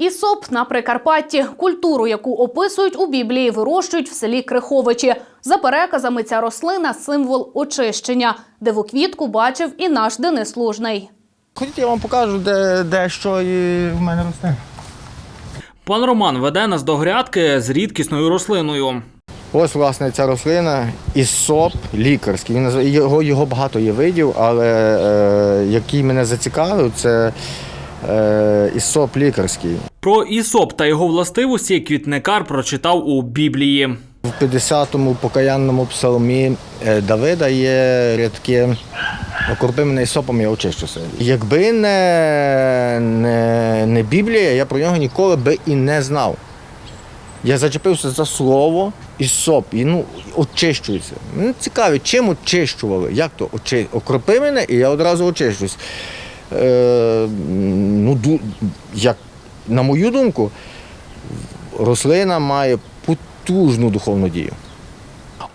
Ісоп на Прикарпатті культуру, яку описують у Біблії, вирощують в селі Криховичі. За переказами, ця рослина символ очищення. Дивоквітку бачив і наш Денис Лужний. Ходіть, я вам покажу, де, де що і в мене росте. Пан Роман веде нас до грядки з рідкісною рослиною. Ось, власне, ця рослина ісоп лікарський. Він його, його багато є видів, але е, який мене зацікавив, це е, ісоп лікарський. Про ісоп та його властивості квітникар прочитав у Біблії. В 50-му покаянному псалмі е, Давида є рядки окропи мене ісопом, я очищуся. Якби не, не, не Біблія, я про нього ніколи би і не знав. Я зачепився за слово ісоп, і ну, очищується. Мене цікаво, чим очищували? Як то очи... окропи мене, і я одразу очищусь. Е, ну, ду... як, на мою думку, рослина має потужну духовну дію.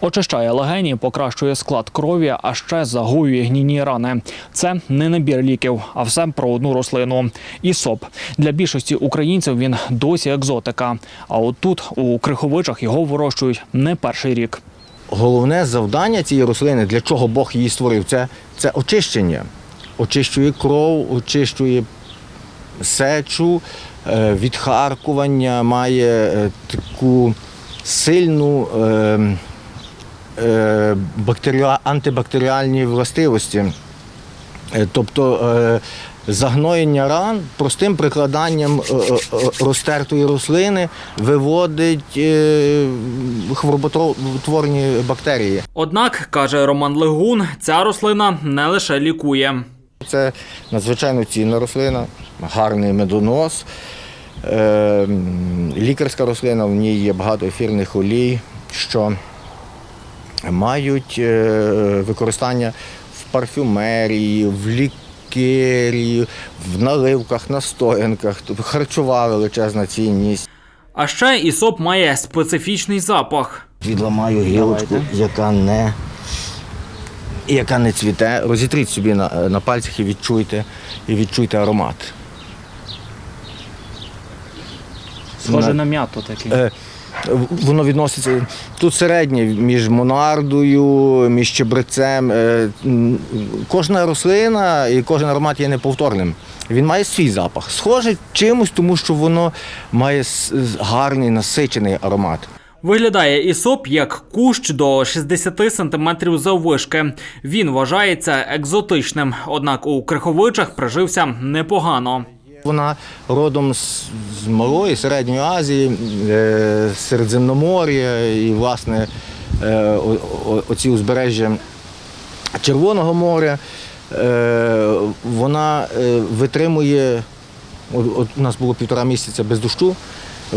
Очищає легені, покращує склад крові, а ще загоює гнійні рани. Це не набір ліків, а все про одну рослину. Ісоп для більшості українців він досі екзотика. А от тут у криховичах його вирощують не перший рік. Головне завдання цієї рослини, для чого Бог її створив, це, це очищення. Очищує кров, очищує сечу, відхаркування, має е, таку сильну е, е, антибактеріальні властивості. Е, Тобто е, загноєння ран простим прикладанням е, е, е, розтертої рослини виводить е, хвороботворні бактерії. Однак, каже Роман Легун, ця рослина не лише лікує. Це надзвичайно цінна рослина, гарний медонос. Е, Лікарська рослина, в ній є багато ефірних олій, що мають е, використання в парфюмерії, в лікері, в наливках, настоянках, тобто харчова величезна цінність. А ще ісоп має специфічний запах. Відламаю гілочку, яка не, яка не цвіте. Розітріть собі на, на пальцях і відчуйте, і відчуйте аромат. Схоже На- на м'яту такий. Е, Воно відноситься тут середнє між монардою, між чебрецем. Е, Кожна рослина і кожен аромат є неповторним. Він має свій запах. Схоже чимось, тому що воно має гарний насичений аромат. Виглядає ісоп як кущ до 60 сантиметрів заввишки. Він вважається екзотичним, однак у криховичах прижився непогано. Вона родом з, Малої, Середньої Азії, е, Середземномор'я і, власне, е, оці узбережжя Червоного моря. Е, вона витримує, от у нас було півтора місяця без дощу.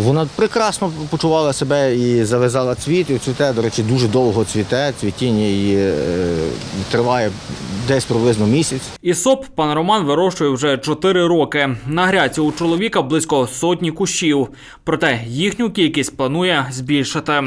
Вона прекрасно почувала себе і завязала цвіт, і цвіте, до речі, дуже довго цвіте. Цвітіння її е, триває десь приблизно місяць. Ісоп пан Роман вирощує вже 4 роки. На гряці у чоловіка близько сотні кущів. Проте їхню кількість планує збільшити.